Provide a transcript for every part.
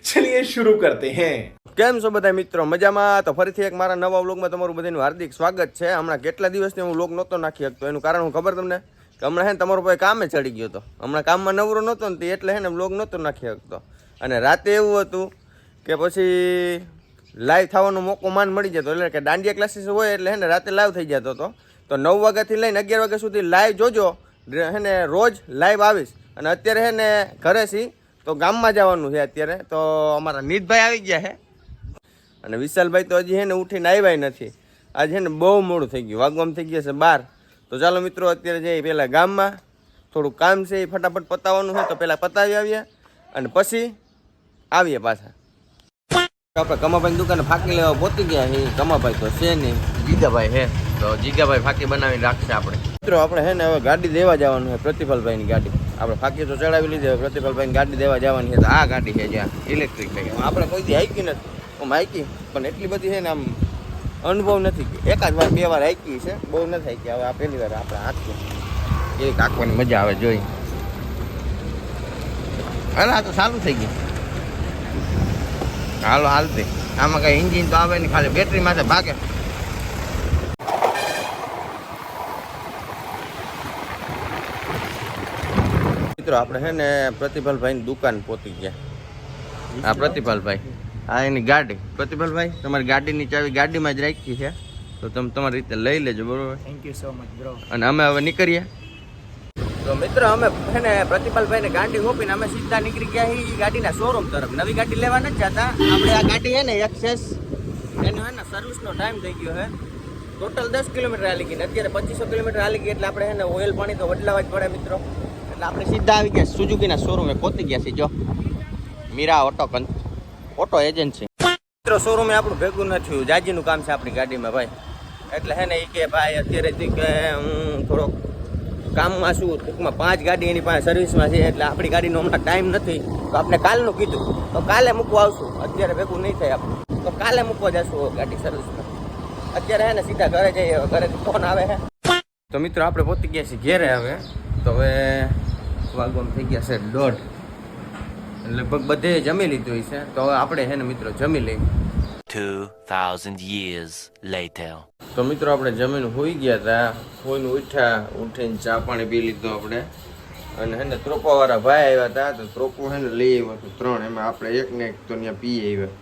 ચલિએ શરૂ કરતે હે. કેમ છો બધા મિત્રો? મજામાં? તો ફરીથી એક મારા નવા વ્લોગમાં તમારું બધાનું હાર્દિક સ્વાગત છે. હમણાં કેટલા દિવસથી હું વ્લોગ નહોતો નાખી શકતો? એનું કારણ હું ખબર તમને? કે હમણાં હે તમારો ભાઈ કામે ચડી ગયો હતો હમણાં કામમાં નવરો નહોતો ને તે એટલે હે ને વ્લોગ નહોતો નાખી શકતો. અને રાતે એવું હતું કે પછી લાઈવ થવાનો મોકો માન મળી જતો. એટલે કે દાંડિયા ક્લાસીસ હોય એટલે હે ને રાતે લાઈવ થઈ જતો હતો. તો નવ વાગ્યાથી લઈને અગિયાર વાગ્યા સુધી લાઈવ જોજો. હે ને રોજ લાઈવ આવીશ. અને અત્યારે હે ને ઘરેથી તો ગામમાં જવાનું છે અત્યારે. તો અમારા નીતભાઈ આવી ગયા છે. અને વિશાલભાઈ તો હજી છે ને ઉઠીને આવ્યા નથી. આજે છે ને બહુ મોડું થઈ ગયું. વાગવામ થઈ ગયા છે બાર. તો ચાલો મિત્રો, અત્યારે જઈએ પહેલાં ગામમાં થોડું કામ છે એ ફટાફટ પતાવવાનું છે. તો પહેલાં પતાવી આવીએ અને પછી આવીએ પાછા. આપણે કમાભાઈની દુકાને ફાંકી લેવા પહોંચી ગયા છે કમાભાઈ તો છે નહીં. જીગાભાઈ હે તો જીગાભાઈ ફાકી બનાવીને રાખશે આપણે. મિત્રો, આપણે હે ને હવે ગાડી દેવા જવાનું છે, પ્રતિફલભાઈની ગાડી. આપણે ફાકી તો ચડાવી લીધી, હવે પ્રતિફલભાઈની ગાડી દેવા જવાની છે. તો આ ગાડી છે જ્યાં ઇલેક્ટ્રિક થઈ આપણે કોઈ દી હાઈકી નથી. હું હાઈકી, પણ એટલી બધી છે ને આમ અનુભવ નથી એકાદ વાર, બે વાર હાઈકી છે. બહુ નથી હાઈકી. હવે આ પહેલી વાર આપણે હાંકીએ. એક હાંકવાની મજા આવે જોઈ. અરે આ તો સારું થઈ ગયું. હાલો હાલતી આમાં કઈ એન્જિન તો આવે નહીં, ખાલી બેટરી માથે ભાગે. મિત્રો આપણે છે ને પ્રતિભાલભાઈની દુકાન પહોંચી ગયા. આ પ્રતિભાલભાઈ. આ એની ગાડી. પ્રતિભાલભાઈ તમારી ગાડીની ચાવી ગાડીમાં જ રાખી છે. તો તમે તમારી રીતે લઈ લેજો બરોબર? Thank you so much bro અને અમે હવે નીકળીએ. તો મિત્રો અમે છે ને પ્રતિપાલભાઈને ગાડી હોપીને અમે સીધા નીકળી ગયા છીએ ગાડીના શોરૂમ તરફ. નવી ગાડી લેવા નથી જતા. આપણે આ ગાડી છે ને એક્સેસ એનો છે ને સર્વિસનો ટાઈમ થઈ ગયો છે ટોટલ દસ કિલોમીટર હાલી ગઈ અત્યારે પચીસો કિલોમીટર હાલી ગઈ એટલે આપણે છે ને ઓઇલ પાણી તો બદલાવા જ પડે મિત્રો. એટલે આપણે સીધા આવી ગયા સુઝુકીના શોરૂમે પહોંચી ગયા છીએ, જો. મીરા ઓટો કન ઓટો એજન્સી મિત્રો શોરૂમે આપણું ભેગું નથી જાજીનું કામ છે આપણી ગાડીમાં, ભાઈ. એટલે હે ને એ કે, ભાઈ અત્યારેથી કે, હું થોડોક કામમાં છું, ટૂંકમાં પાંચ ગાડી એની પાસે સર્વિસમાં છે, એટલે આપણી ગાડીનો હમણાં ટાઈમ નથી. તો આપણે કાલનું કીધું. તો કાલે મૂકવા આવશું. અત્યારે ભેગું નહીં થાય આપણું. તો કાલે મૂકવા જશું ગાડી સર્વિસમાં અત્યારે હે ને સીધા ઘરે જઈએ ઘરેથી ફોન આવે હે. તો મિત્રો, આપણે પહોંચી ગયા છીએ ઘેરે હવે. તો હવે વાગવામાં થઈ ગયા છે દોઢ. લગભગ બધે જમી લીધું છે. તો હવે આપણે હે ને મિત્રો જમી લઈએ. 2,000 years later. તો મિત્રો આપણે જમીન હોઈ ગયા હતા હોઈને ઉઠ્યા ઉઠીને ચા પાણી પી લીધું આપણે. અને હે ને ત્રોપાવાળા ભાઈ આવ્યા હતા તો ત્રોપો હે ને લઈ આવ્યો હતો ત્રણ. એમાં આપણે એક ને એક તો ત્યાં પી આવ્યા.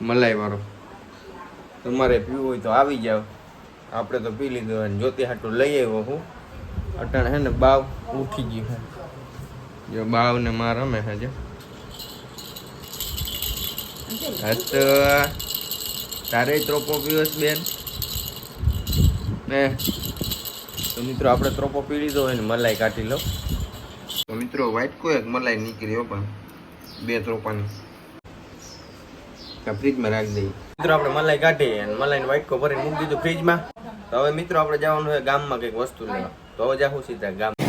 મલાઈ વાળો તમારે પીવું હોય તો આવી જાવ આપણે તો પી લીધું અને જ્યોતિ હાટું લઈ આવ્યો હું. અટાણે હે ને બાવ ઉઠી ગયું જો બાવ ને માં રમે હે જો હા તો તારે ત્રોપો પીવસ બેન. ને, તો મિત્રો આપણે ત્રોપો પી લીધો હોય ને મલાઈ કાઢી લો. તો મિત્રો વ્હાઈટ કોઈ એક મલાઈ નીકળી પણ બે ત્રોપાની. ફ્રીજમાં રાખી દઈએ. મિત્રો આપણે મલાઈ કાઢી અને મલાઈને વ્હાઈટ કો ભરીને મૂકી દીધું ફ્રીજમાં તો હવે મિત્રો આપણે જવાનું હોય ગામમાં કંઈક વસ્તુ લેવા. તો હવે જાવું સીધા ગામ.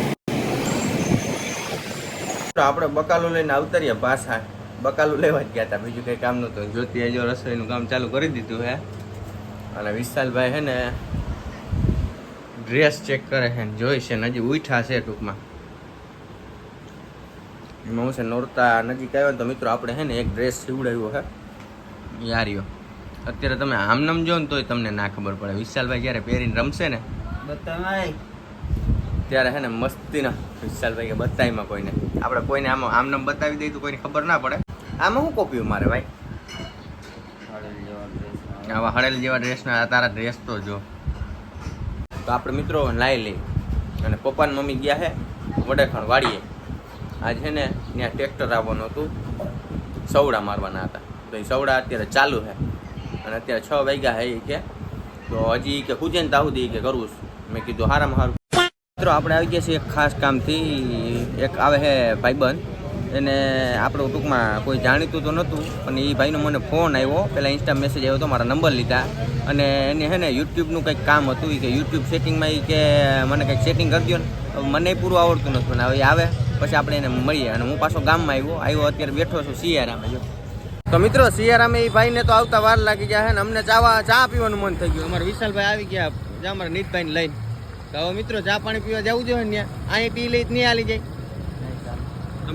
આપણે બકાલું લઈને આવતરીએ પાછા. બકાલું લેવા જ ગયા હતા બીજું કંઈ કામ નહોતું. જ્યોતિ જો રસોઈનું કામ ચાલુ કરી દીધું હે. અને વિશાલભાઈ છે ને ડ્રેસ ચેક કરે છે જોઈ છે. હજી ઉઠા છે ટૂંકમાં. એમાં હું છે નોરતા નજીક આવ્યો તો મિત્રો આપણે છે ને એક ડ્રેસ સીવડાવ્યો હે. યારીઓ. અત્યારે તમે આમનામ જો ને તોય તમને ના ખબર પડે. વિશાલભાઈ જ્યારે પહેરીને રમશે ને? બતાવાય. ત્યારે છે ને મસ્તીના. વિશાલભાઈ કે બતાવીમાં કોઈને. આપણે કોઈને આમ આમનામ બતાવી દઈએ તો કોઈને ખબર ના પડે. આમાં શું કોપ્યું મારે ભાઈ? આવા હળેલ જેવા ડ્રેસના તારા ડ્રેસ તો જો. તો આપણે મિત્રો લાવી લઈ અને પપ્પા મમ્મી ગયા છે વડેખણ વાડીએ. આજ છે ને ત્યાં ટ્રેક્ટર આવવાનું હતું. સવડા મારવાના હતા. તો એ સવડા અત્યારે ચાલુ છે અને અત્યારે છ વાગ્યા છે કે, તો હજી કે પૂજે તાહુદી કે કરવું મેં કીધું હારામાં હારું મિત્રો, આપણે આવી ગયા છીએ એક ખાસ કામથી. એક આવે છે ભાઈબંધ. એને આપણું ટૂંકમાં કોઈ જાણીતું તો નહોતું, પણ એ ભાઈનો મને ફોન આવ્યો. પહેલાં ઇન્સ્ટા મેસેજ આવ્યો હતો, મારા નંબર લીધા. અને એને છે ને યુટ્યુબનું કંઈક કામ હતું એ કે યુટ્યુબ સેટિંગમાં એ કે મને કંઈક સેટિંગ કરી દો ને. મને પૂરું આવડતું નથી, પણ હવે આવે. પછી આપણે એને મળીએ. અને હું પાછો ગામમાં આવ્યો. આવ્યો અત્યારે બેઠો છું સિયારામાં જો. તો મિત્રો સિયારામાં એ ભાઈને તો આવતા વાર લાગી ગયા છે ને. અમને ચાવા, ચા પીવાનું મન થઈ ગયું. અમારે વિશાલભાઈ આવી ગયા. અમારા નીતભાઈને લઈને. તો હવે મિત્રો ચા પાણી પીવા જવું જોઈએ ને ત્યાં. અહીં પી લઈ નહીં હાલી જાય.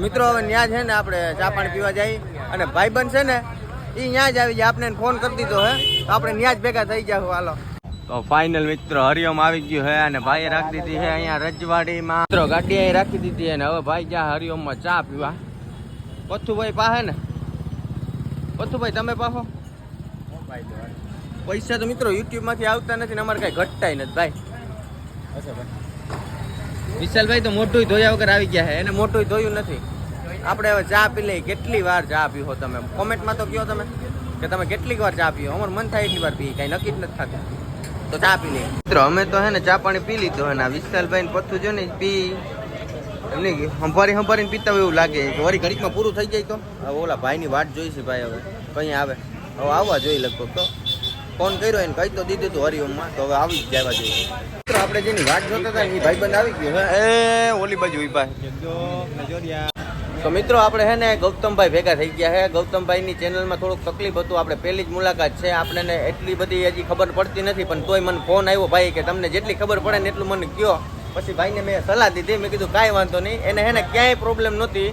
મિત્રો હવે ત્યાં છે ને આપણે ચા પાણી પીવા જઈએ. અને ભાઈબંધ છે ને એ ત્યાં જ આવી જાય. આપણે ફોન કરી દીધો હે. તો આપણે ત્યાં જ ભેગા થઈ જાવ હાલો. તો ફાઇનલ મિત્રો હરિઓમ આવી ગયું હે અને ભાઈએ રાખી દીધી છે અહીંયા રજવાડીમાં. મિત્રો ગાડી અહીં રાખી દીધી અને હવે ભાઈ ગયા હરિઓમમાં ચા પીવા. પથ્થુભાઈ પાસે ને? પથ્થુભાઈ તમે પાહો? પૈસા તો મિત્રો યુટ્યુબમાંથી આવતા નથી ને અમારે કઈ ઘટતાય નથી ભાઈ. વિશાલભાઈ તો મોટું ધોયા વગર આવી ગયા છે. એને મોટું ધોયું નથી. આપણે હવે ચા પી લઈએ. કેટલી વાર ચા પીવો તમે? કોમેન્ટમાં તો કહો તમે કે તમે કેટલીક વાર ચા પીવો? અમારું મન થાય એટલી વાર પી કઈ નક્કી જ નથી થતું. તો ચા પી લઈએ. મિત્રો, અમે તો હે ને ચા પાણી પી લીધો હે ને આ વિશાલભાઈ ને પથ્થું જો ને પી એમની હંભારી હંભારીને પીતા હોય એવું લાગે. કે વળી ઘડીકમાં પૂરું થઈ જાય તો? હવે ઓલા ભાઈની વાટ જોઈ છે ભાઈ હવે. કઈ આવે? હવે આવવા જોઈએ લગભગ તો. ફોન કર્યો એને, કહી તો દીધું હતું હરિઓમમાં. તો હવે આવી જ જવા જોઈએ. આપણે જેની વાત જોતા હતા એ ભાઈબંધ આવી ગયો હે? એ ઓલી બાજુ ભાઈ. તો મિત્રો આપણે હે ને ગૌતમભાઈ ભેગા થઈ ગયા છે ગૌતમભાઈની ચેનલમાં થોડુંક તકલીફ હતું. આપણે પહેલી જ મુલાકાત છે. આપણે એટલી બધી હજી ખબર પડતી નથી પણ તોય મને ફોન આવ્યો ભાઈ કે તમને જેટલી ખબર પડે ને એટલું મને કયો. પછી ભાઈને મેં સલાહ દીધી. મેં કીધું કાંઈ વાંધો નહીં. એને હે ને ક્યાંય પ્રોબ્લેમ નહોતી.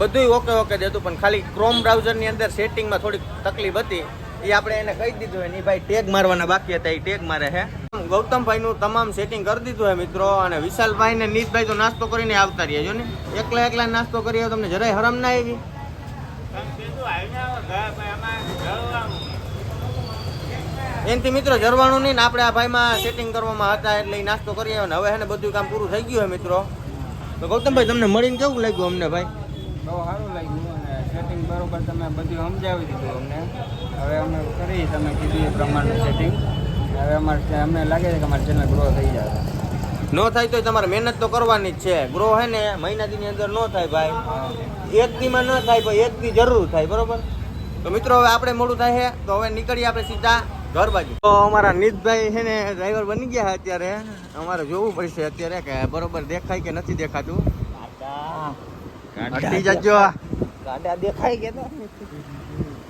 બધુંય ઓકે ઓકે જ હતું પણ ખાલી ક્રોમ બ્રાઉઝરની અંદર સેટિંગમાં થોડીક તકલીફ હતી. એ આપણે એને કહી દીધું હોય ને ભાઈ ટેગ મારવાના બાકી હતા એ ટેગ મારે છે ગૌતમભાઈનું તમામ સેટિંગ કરી દીધું હોય મિત્રો, અને વિશાલભાઈ ને નીતભાઈ તો નાસ્તો કરીને આવતા રહ્યા જો ને. એકલા એકલા નાસ્તો કરી તમને જરાય હરમ ના આવી. એનથી મિત્રો જરવાનું નહીં ને આપણે આ ભાઈમાં સેટિંગ કરવામાં હતા એટલે એ નાસ્તો કરી આવ્યો ને હવે એને બધું કામ પૂરું થઈ ગયું હોય મિત્રો. તો ગૌતમભાઈ, તમને મળીને કેવું લાગ્યું અમને ભાઈ? બહુ સારું લાગ્યું. સેટિંગ બરોબર તમે બધું સમજાવી દીધું અમને. હવે અમે કરી તમે કીધું એ પ્રમાણનું સેટિંગ હવે અમારે અમને લાગે છે કે અમારી ચેનલ ગ્રો થઈ જાય. નો થાય તો તમારે મહેનત તો કરવાની જ છે. ગ્રો હે ને મહિના દીની અંદર નો થાય ભાઈ. એક દીમાં ન થાય પણ એક દી જરૂર થાય બરોબર? તો મિત્રો હવે આપણે મોડું થાય છે તો હવે નીકળીએ આપણે સીધા ઘર બાજુ. તો અમારા નીતભાઈ છે ને ડ્રાઈવર બની ગયા છે અત્યારે. અમારે જોવું પડશે અત્યારે કે બરોબર દેખાય કે નથી દેખાતું. જજો ગાડા દેખાય ગયા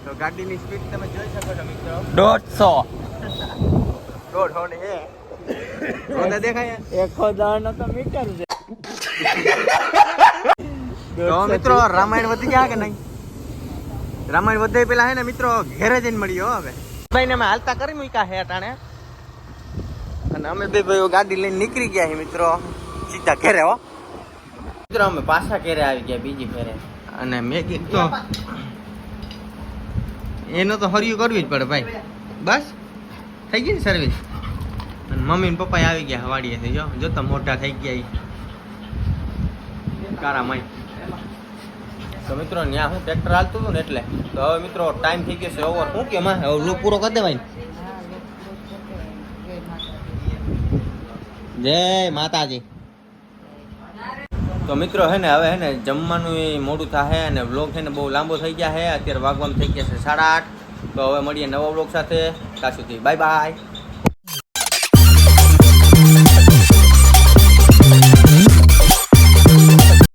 તો ગાડીની સ્પીડ તમે જોઈ શકો છો મિત્રો. દોઢસો. દોઢ ને હે દેખાય? એકો નો તો મીટર છે. તો મિત્રો રામાયણ વધી ગયા કે નહીં? રામાયણ વધે પેલા હે ને મિત્રો ઘેરે જઈને મળ્યો હવે. ભાઈ ને અમે હાલતા કરી મૂક્યા હે અટાણે. અને અમે બે ભાઈઓ ગાડી લઈને નીકળી ગયા છે મિત્રો. સીધા ઘેરે હો. મિત્રો અમે પાછા ઘેરે આવી ગયા બીજી ફેરે અને મેગી તો એનો તો હરિયું કરવી જ પડે ભાઈ. બસ? થઈ ગઈ ને સર્વિસ અને મમ્મી ને પપ્પા આવી ગયા વાડીએથી જો જો તો મોટા થઈ ગયા. કારા માય. તો મિત્રો ત્યાં હું ટ્રેક્ટર હાલતું હતું ને એટલે તો હવે મિત્રો ટાઈમ થઈ ગયો છે ઓવર શું કે માં હવે લુક પૂરો કરી દેવાય જય માતાજી. તો મિત્રો હે ને, હવે હે ને જમવાનું એ મોડું થાય અને વ્લોગ છે ને બહુ લાંબો થઈ ગયા છે અત્યારે વાગવામાં થઈ ગયા છે સાડા આઠ. તો હવે મળીએ નવા વ્લોગ સાથે. ત્યાં બાય બાય